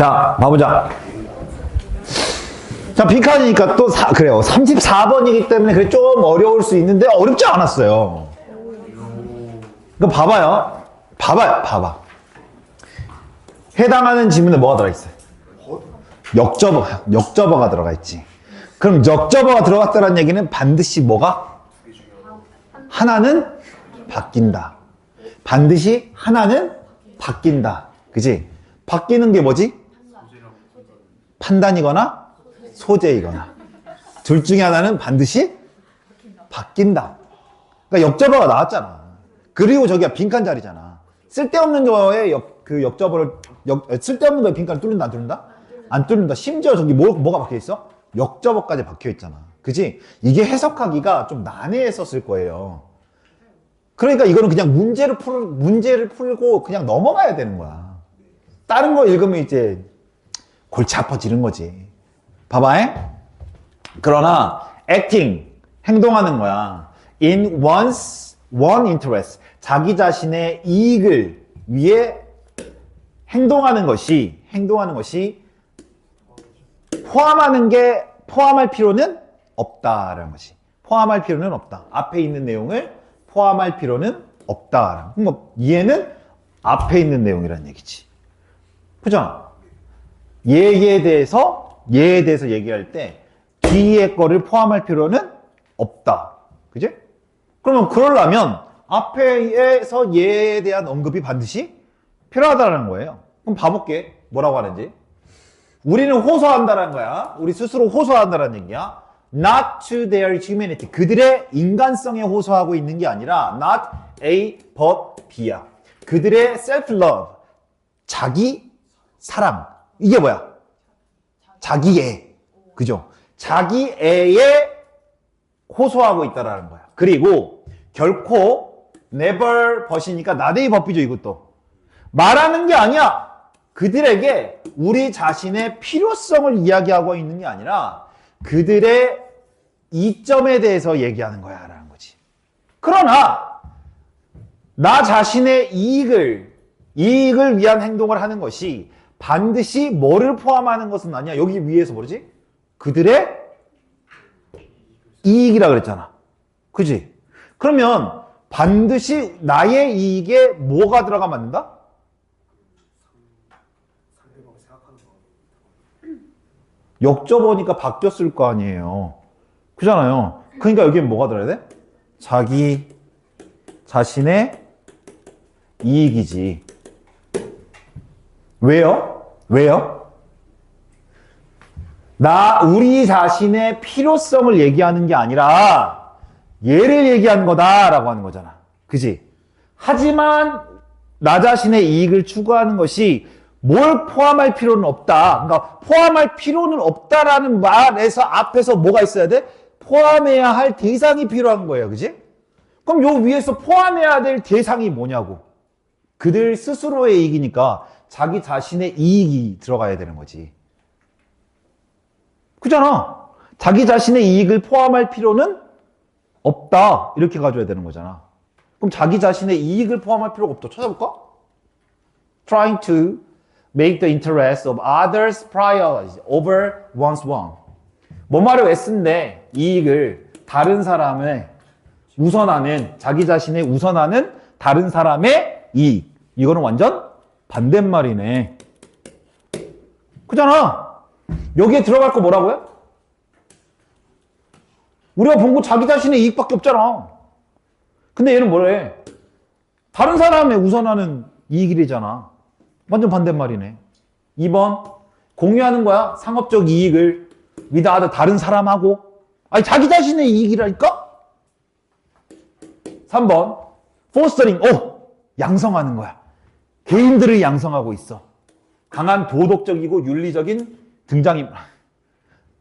자, 봐보자. 자, 빈칸이니까 또 사, 그래요. 34번이기 때문에 그래 좀 어려울 수 있는데 어렵지 않았어요. 이거 봐봐요. 봐봐요. 봐봐. 해당하는 지문에 뭐가 들어있어요? 역접어, 역접어가 들어가 있지. 그럼 역접어가 들어갔다는 얘기는 반드시 뭐가? 하나는 바뀐다. 반드시 하나는 바뀐다. 그지? 바뀌는 게 뭐지? 판단이거나 소재이거나. 둘 중에 하나는 반드시 바뀐다. 그러니까 역접어가 나왔잖아. 그리고 저기가 빈칸 자리잖아. 쓸데없는 거에 역, 그 역, 쓸데없는 거에 빈칸을 뚫는다, 안 뚫는다? 안 뚫는다. 심지어 저기 뭐, 뭐가 박혀 있어? 역접어까지 박혀 있잖아. 그지? 이게 해석하기가 좀 난해했었을 거예요. 그러니까 이거는 그냥 문제를 풀, 문제를 풀고 그냥 넘어가야 되는 거야. 다른 거 읽으면 이제 골치 아파지는 거지. 봐봐. 그러나 acting 행동하는 거야. in one's one interest 자기 자신의 이익을 위해 행동하는 것이 행동하는 것이 포함하는 게 포함할 필요는 없다라는 것이 포함할 필요는 없다. 앞에 있는 내용을 포함할 필요는 없다. 그러니까 얘는 앞에 있는 내용이라는 얘기지. 그죠? 얘에 대해서 얘에 대해서 얘기할 때 뒤에 거를 포함할 필요는 없다. 그지? 그러면 그러려면 앞에서 얘에 대한 언급이 반드시 필요하다는 거예요. 그럼 봐볼게. 뭐라고 하는지. 우리는 호소한다는 거야. 우리 스스로 호소한다는 얘기야. Not to their humanity. 그들의 인간성에 호소하고 있는 게 아니라 not A but B야. 그들의 self-love. 자기 사랑. 이게 뭐야? 자기애. 그죠? 자기애에 호소하고 있다라는 거야. 그리고 결코 never but이니까 나데이 버피죠, 이것도. 말하는 게 아니야. 그들에게 우리 자신의 필요성을 이야기하고 있는 게 아니라 그들의 이점에 대해서 얘기하는 거야. 라는 거지. 그러나 나 자신의 이익을, 이익을 위한 행동을 하는 것이 반드시 뭐를 포함하는 것은 아니야. 여기 위에서 뭐지? 그들의 이익이라 그랬잖아. 그지? 그러면 반드시 나의 이익에 뭐가 들어가면 안 된다? 역접어니까 바뀌었을 거 아니에요. 그잖아요. 그러니까 여기엔 뭐가 들어야 돼? 자기 자신의 이익이지. 왜요? 왜요? 나, 우리 자신의 필요성을 얘기하는 게 아니라 얘를 얘기하는 거다라고 하는 거잖아. 그지? 하지만 나 자신의 이익을 추구하는 것이 뭘 포함할 필요는 없다. 그러니까 포함할 필요는 없다라는 말에서 앞에서 뭐가 있어야 돼? 포함해야 할 대상이 필요한 거예요. 그지? 그럼 요 위에서 포함해야 될 대상이 뭐냐고. 그들 스스로의 이익이니까 자기 자신의 이익이 들어가야 되는 거지. 그잖아. 자기 자신의 이익을 포함할 필요는 없다. 이렇게 가져야 되는 거잖아. 그럼 자기 자신의 이익을 포함할 필요가 없다. 찾아볼까? Trying to make the interest of others priority over one's own. 뭐 말을 왜 쓴데 이익을 다른 사람의 우선하는 자기 자신의 우선하는 다른 사람의 이익. 이거는 완전 반대말이네. 그잖아. 여기에 들어갈 거 뭐라고요? 우리가 본 거 자기 자신의 이익밖에 없잖아. 근데 얘는 뭐래? 다른 사람의 우선하는 이익이래잖아. 완전 반대말이네. 2번 공유하는 거야. 상업적 이익을 위다 다른 사람하고. 아니 자기 자신의 이익이라니까? 3번 포스터링. 오! 양성하는 거야. 개인들을 양성하고 있어. 강한 도덕적이고 윤리적인 등장임.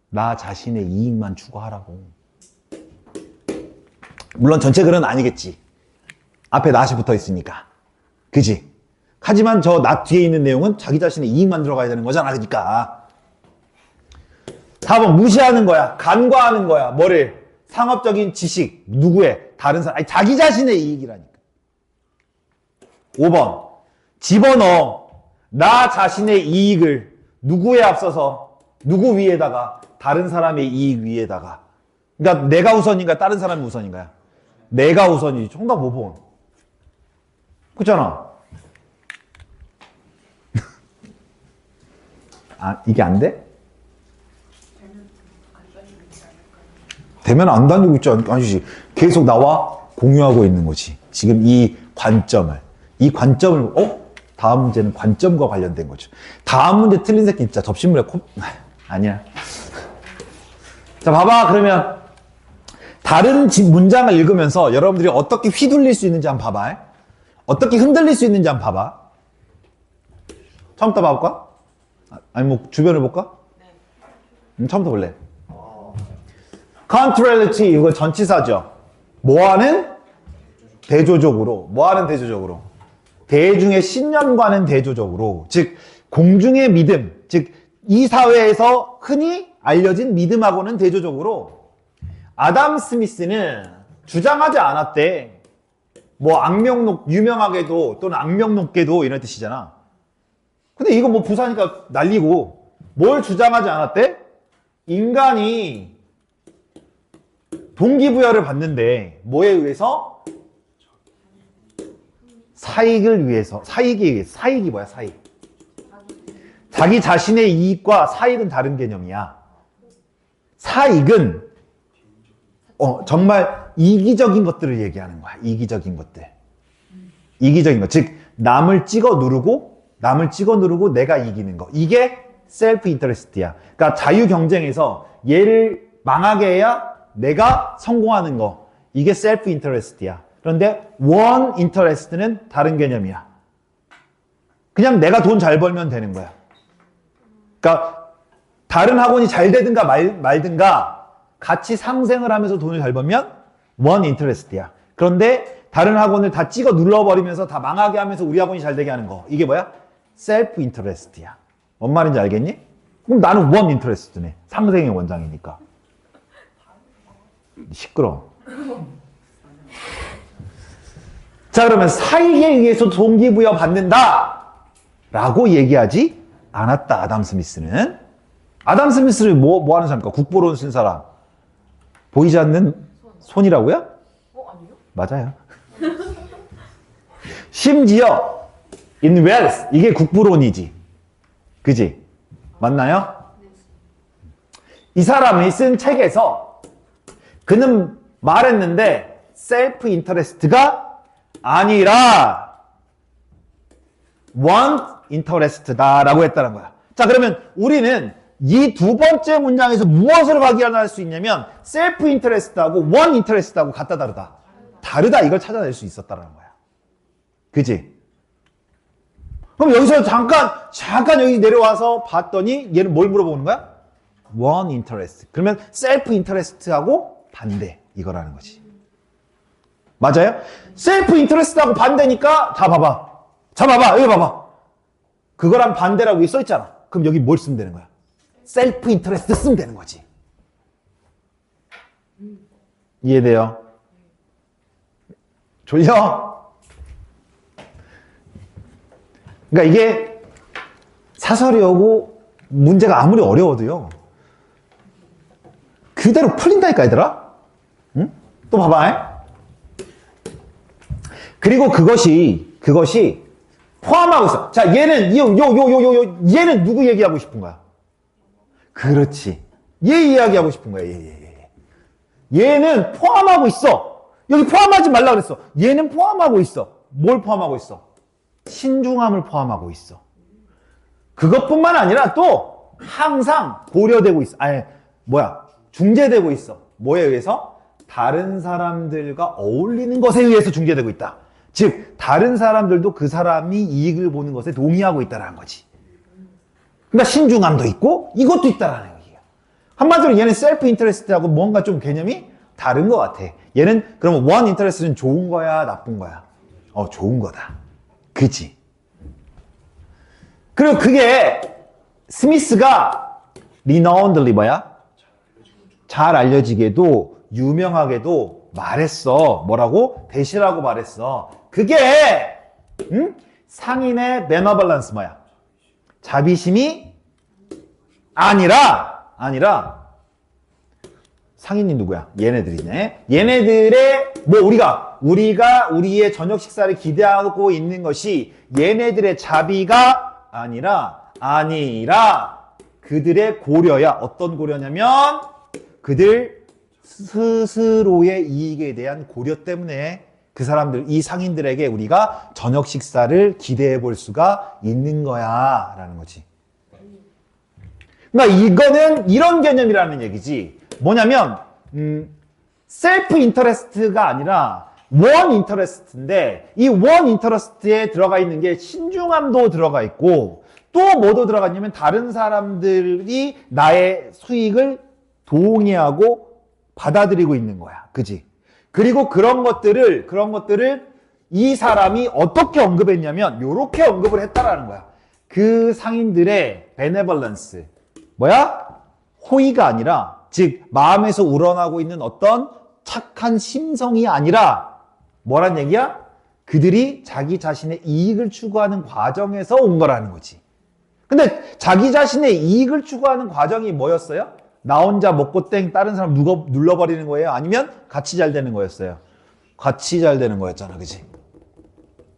나 자신의 이익만 추구하라고. 물론 전체 글은 아니겠지. 앞에 낫이 붙어 있으니까. 그지? 하지만 저낫 뒤에 있는 내용은 자기 자신의 이익만 들어가야 되는 거잖아. 그러니까. 4번 무시하는 거야. 간과하는 거야. 뭐를? 상업적인 지식. 누구의? 다른 사람. 아니, 자기 자신의 이익이라니까. 5번 집어넣어. 나 자신의 이익을 누구에 앞서서 누구 위에다가 다른 사람의 이익 위에다가 그러니까 내가 우선인가 다른 사람이 우선인가요? 내가 우선이지. 정답 못 본. 그렇잖아. 아 이게 안 돼? 되면 안 다니고 있지 않- 아니지. 계속 나와 공유하고 있는 거지. 지금 이 관점을. 이 관점을, 어? 다음 문제는 관점과 관련된 거죠. 다음 문제 틀린 새끼 진짜 접신물에 코, 아니야. 자, 봐봐. 그러면 다른 지- 문장을 읽으면서 여러분들이 어떻게 휘둘릴 수 있는지 한번 봐봐. 어떻게 흔들릴 수 있는지 한번 봐봐. 처음부터 봐볼까? 아, 아니, 뭐, 주변을 볼까? 음, 처음부터 볼래. contrarity 이거 전치사죠. 뭐하는 대조적으로 뭐하는 대조적으로 대중의 신념과는 대조적으로 즉 공중의 믿음 즉 이 사회에서 흔히 알려진 믿음하고는 대조적으로 아담 스미스는 주장하지 않았대. 뭐 악명 높 유명하게도 또는 악명 높게도 이런 뜻이잖아. 근데 이거 뭐 부사니까 날리고 뭘 주장하지 않았대? 인간이 동기부여를 받는데 뭐에 의해서? 사익을 위해서 의해서 사익이 뭐야 사익? 자기 자신의 이익과 사익은 다른 개념이야. 사익은 어, 정말 이기적인 것들을 얘기하는 거야 이기적인 것들. 이기적인 것즉 남을 찍어 누르고 남을 찍어 누르고 내가 이기는 거. 이게 셀프 인터레스트야. 그러니까 자유 경쟁에서 얘를 망하게 해야 내가 성공하는 거. 이게 셀프 인터레스트야 그런데 원 인터레스트는 다른 개념이야. 그냥 내가 돈 잘 벌면 되는 거야. 그러니까 다른 학원이 잘 되든가 말, 말든가 같이 상생을 하면서 돈을 잘 벌면 원 인터레스트야. 그런데 다른 학원을 다 찍어 눌러버리면서 다 망하게 하면서 우리 학원이 잘 되게 하는 거. 이게 뭐야? 셀프 인터레스트야. 뭔 말인지 알겠니? 그럼 나는 원 인터레스트네. 상생의 원장이니까. 시끄러. 자, 그러면 사익에 의해서 동기부여 받는다! 라고 얘기하지 않았다, 아담 스미스는. 아담 스미스를 뭐, 뭐 하는 사람입니까? 국보론 쓴 사람. 보이지 않는 손이라고요? 어 아니요? 맞아요. 심지어, in wealth. 이게 국부론이지. 그지? 맞나요? 이 사람이 쓴 책에서 그는 말했는데 셀프 인터레스트가 아니라 want interest다라고 했다는 거야. 자, 그러면 우리는 이 두 번째 문장에서 무엇을 확인할 수 있냐면 셀프 인터레스트하고 want interest하고 같다 다르다. 다르다 이걸 찾아낼 수 있었다는 거야. 그지? 그럼 여기서 잠깐 잠깐 여기 내려와서 봤더니 얘는 뭘 물어보는 거야? one interest. 그러면 self interest하고 반대 이거라는 거지. 맞아요? self interest하고 반대니까 자 봐봐. 자 봐봐. 여기 봐봐. 그거랑 반대라고 여기 써 있잖아. 그럼 여기 뭘 쓰면 되는 거야? self interest 쓰면 되는 거지. 이해돼요? 졸려? 그러니까 이게 사설이 오고 문제가 아무리 어려워도요. 그대로 풀린다니까 얘들아. 응? 또 봐봐. 그리고 그것이 그것이 포함하고 있어. 자, 얘는 요 요 요 요 요 얘는 누구 얘기하고 싶은 거야? 그렇지. 얘 이야기하고 싶은 거야. 얘, 얘, 얘. 얘는 포함하고 있어. 여기 포함하지 말라 그랬어. 얘는 포함하고 있어. 뭘 포함하고 있어? 신중함을 포함하고 있어. 그것뿐만 아니라 또 항상 고려되고 있어. 아니, 뭐야. 중재되고 있어. 뭐에 의해서? 다른 사람들과 어울리는 것에 의해서 중재되고 있다. 즉, 다른 사람들도 그 사람이 이익을 보는 것에 동의하고 있다는 거지. 그러니까 신중함도 있고 이것도 있다라는 얘기야. 한마디로 얘는 셀프 인터레스트하고 뭔가 좀 개념이 다른 것 같아. 얘는 그러면 원 인터레스트는 좋은 거야, 나쁜 거야? 어, 좋은 거다. 그지? 그리고 그게 스미스가 리나운들리 뭐야? 잘 알려지게도 유명하게도 말했어. 뭐라고? 대시라고 말했어. 그게 응? 상인의 매너 밸런스 뭐야? 자비심이 아니라 아니라 상인이 누구야? 얘네들이네. 얘네들의 뭐 우리가 우리가 우리의 저녁 식사를 기대하고 있는 것이 얘네들의 자비가 아니라 아니라 그들의 고려야. 어떤 고려냐면 그들 스스로의 이익에 대한 고려 때문에 그 사람들 이 상인들에게 우리가 저녁 식사를 기대해 볼 수가 있는 거야 라는 거지. 그러니까 이거는 이런 개념이라는 얘기지. 뭐냐면 음, 셀프 인터레스트가 아니라 원 인터레스트인데 이 원 인터레스트에 들어가 있는 게 신중함도 들어가 있고 또 뭐도 들어가 있냐면 다른 사람들이 나의 수익을 동의하고 받아들이고 있는 거야. 그지? 그리고 그런 것들을 그런 것들을 이 사람이 어떻게 언급했냐면 요렇게 언급을 했다라는 거야. 그 상인들의 베네벌런스 뭐야? 호의가 아니라 즉 마음에서 우러나고 있는 어떤 착한 심성이 아니라 뭐란 얘기야? 그들이 자기 자신의 이익을 추구하는 과정에서 온 거라는 거지. 근데 자기 자신의 이익을 추구하는 과정이 뭐였어요? 나 혼자 먹고 땡 다른 사람 누가 눌러버리는 거예요? 아니면 같이 잘 되는 거였어요? 같이 잘 되는 거였잖아, 그지?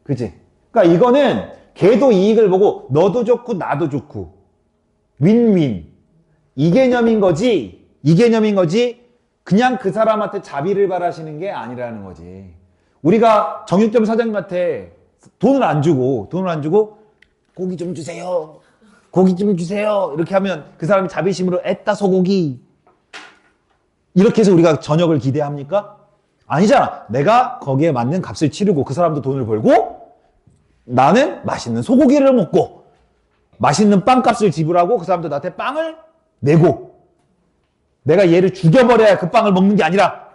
그지? 그러니까 이거는 걔도 이익을 보고 너도 좋고 나도 좋고 윈윈 이 개념인 거지 이 개념인 거지 그냥 그 사람한테 자비를 바라시는 게 아니라는 거지 우리가 정육점 사장님한테 돈을 안 주고 돈을 안 주고 고기 좀 주세요 좀 주세요. 이렇게 하면 그 사람이 자비심으로 애따 소고기. 이렇게 해서 우리가 저녁을 기대합니까? 아니잖아. 내가 거기에 맞는 값을 치르고 그 사람도 돈을 벌고 나는 맛있는 소고기를 먹고 맛있는 빵값을 지불하고 그 사람도 나한테 빵을 내고 내가 얘를 죽여버려야 그 빵을 먹는 게 아니라.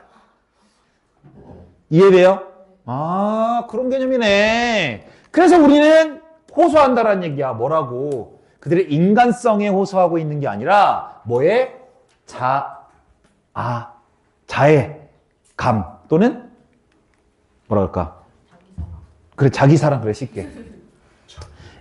이해돼요? 아 그런 개념이네. 그래서 우리는 호소한다라는 얘기야. 뭐라고 그들의 인간성에 호소하고 있는 게 아니라 뭐에? 자, 아, 자의 감 또는 그럴까? 그래 자기 사랑 그래 쉽게.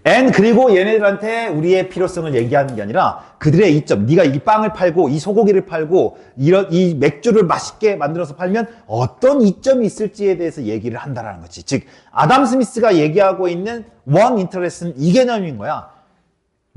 N 그리고 얘네들한테 우리의 필요성을 얘기하는 게 아니라 그들의 이점 네가 이 빵을 팔고 이 소고기를 팔고 이런 이 맥주를 맛있게 만들어서 팔면 어떤 이점이 있을지에 대해서 얘기를 한다라는 거지. 즉 아담 스미스가 얘기하고 있는 원 인터레스는 이 개념인 거야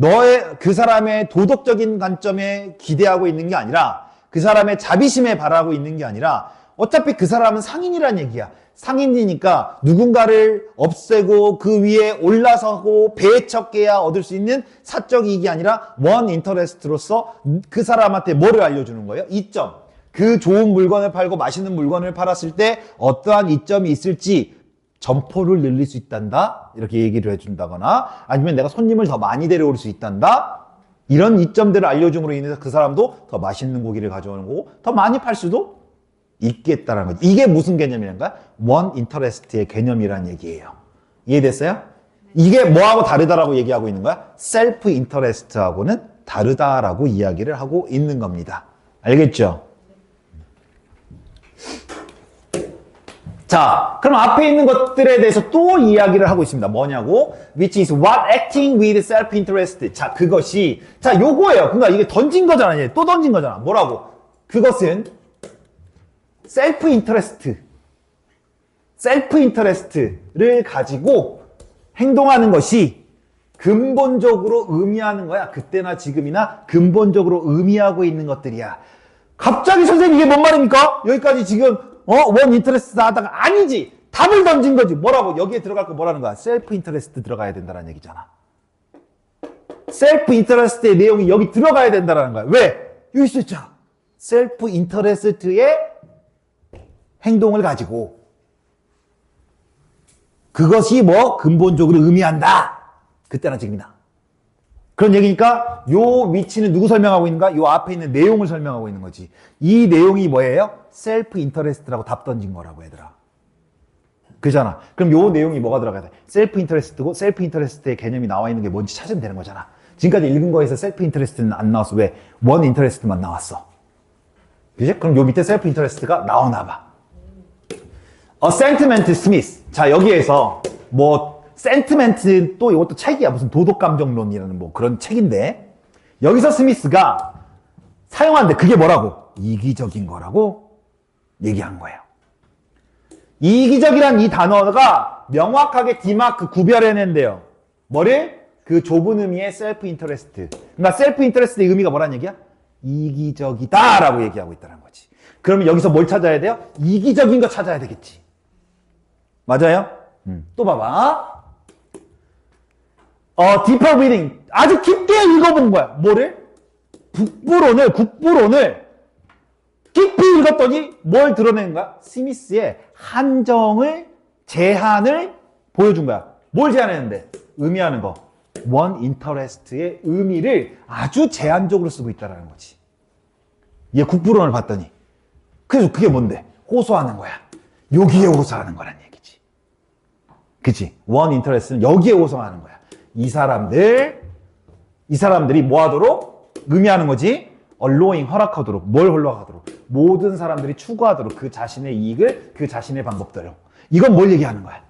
너의 그 사람의 도덕적인 관점에 기대하고 있는 게 아니라 그 사람의 자비심에 바라고 있는 게 아니라 어차피 그 사람은 상인이란 얘기야. 상인이니까 누군가를 없애고 그 위에 올라서고 배척해야 얻을 수 있는 사적 이익이 아니라 원 인터레스트로서 그 사람한테 뭐를 알려주는 거예요? 이점. 그 좋은 물건을 팔고 맛있는 물건을 팔았을 때 어떠한 이점이 있을지 점포를 늘릴 수 있단다. 이렇게 얘기를 해준다거나 아니면 내가 손님을 더 많이 데려올 수 있단다. 이런 이점들을 알려줌으로 인해서 그 사람도 더 맛있는 고기를 가져오는 거고 더 많이 팔 수도 있겠다라는 거지. 이게 무슨 개념이란가? 원 인터레스트의 개념이라는 얘기예요. 이해됐어요? 이게 뭐하고 다르다라고 얘기하고 있는 거야? 셀프 인터레스트하고는 다르다라고 이야기를 하고 있는 겁니다. 알겠죠? 자, 그럼 앞에 있는 것들에 대해서 또 이야기를 하고 있습니다. 뭐냐고? Which is what acting with self-interest. 자, 그것이, 자, 요거예요. 그러니까 이게 던진 거잖아. 얘. 또 던진 거잖아. 뭐라고? 그것은. 셀프 인터레스트를 가지고 행동하는 것이 근본적으로 의미하는 거야. 그때나 지금이나 근본적으로 의미하고 있는 것들이야. 갑자기 선생님 이게 뭔 말입니까? 여기까지 지금 어? 원 인터레스트 하다가 아니지. 답을 던진 거지. 뭐라고? 여기에 들어갈 거 뭐라는 거야? 셀프 인터레스트 들어가야 된다는 얘기잖아. 셀프 인터레스트의 내용이 여기 들어가야 된다는 거야. 왜? 여기 있었잖아. 셀프 인터레스트의 행동을 가지고 그것이 뭐 근본적으로 의미한다. 그때나 지금이나. 그런 얘기니까 요 위치는 누구 설명하고 있는가? 요 앞에 있는 내용을 설명하고 있는 거지. 이 내용이 뭐예요? 셀프 인터레스트라고 답 던진 거라고 얘들아. 그잖아. 그럼 요 내용이 뭐가 들어가야 돼? 셀프 인터레스트고 셀프 인터레스트의 개념이 나와 있는 게 뭔지 찾으면 되는 거잖아. 지금까지 읽은 거에서 셀프 인터레스트는 안 나왔어. 왜? 원 인터레스트만 나왔어. 그지? 그럼 요 밑에 셀프 인터레스트가 나오나 봐. A sentiment Smith. 자, 여기에서 뭐 센티멘트 또 이것도 책이야. 무슨 도덕감정론이라는 뭐 그런 책인데 여기서 스미스가 사용하는데 그게 뭐라고? 이기적인 거라고 얘기한 거예요. 이기적이란 이 단어가 명확하게 디마크 구별해낸대요. 뭐를? 그 좁은 의미의 셀프 인터레스트. 그러니까 셀프 인터레스트의 의미가 뭐란 얘기야? 이기적이다 라고 얘기하고 있다는 거지. 그러면 여기서 뭘 찾아야 돼요? 이기적인 거 찾아야 되겠지. 맞아요? 음. 또 봐봐. 어, deeper reading. 아주 깊게 읽어본 거야. 뭐를? 북부론을, 국부론을 깊이 읽었더니 뭘 드러낸 거야? 스미스의 한정을, 제한을 보여준 거야. 뭘 제한했는데? 의미하는 거. 원 인터레스트의 의미를 아주 제한적으로 쓰고 있다는 거지. 얘 국부론을 봤더니. 그래서 그게 뭔데? 호소하는 거야. 여기에 호소하는 거란 얘기지. 그치? 원 인터레스트는 여기에 호소하는 거야. 이 사람들, 이 사람들이 뭐 하도록? 의미하는 거지? allowing, 허락하도록. 뭘 허락하도록? 모든 사람들이 추구하도록 그 자신의 이익을 그 자신의 방법대로. 이건 뭘 얘기하는 거야?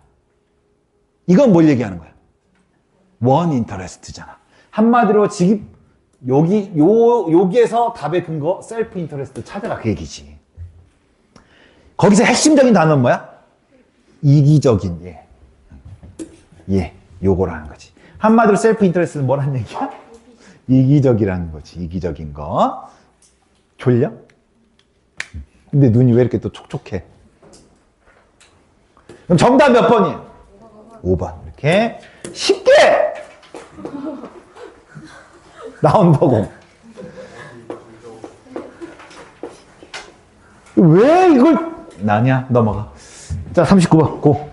이건 뭘 얘기하는 거야? 원 인터레스트잖아. 한마디로 지금 여기 요 여기에서 답의 근거 셀프 인터레스트 찾아라 그 얘기지. 거기서 핵심적인 단어는 뭐야? 이기적인 예. 예, 요거라는 거지. 한마디로 셀프 인터레스트는 뭐란 얘기야? 이기적이라는 거지. 이기적인 거. 졸려? 근데 눈이 왜 이렇게 또 촉촉해? 그럼 정답 몇 번이에요? 5번. 이렇게 쉽게 나온다고. 왜 이걸 나냐? 넘어가. 자, 39번 고.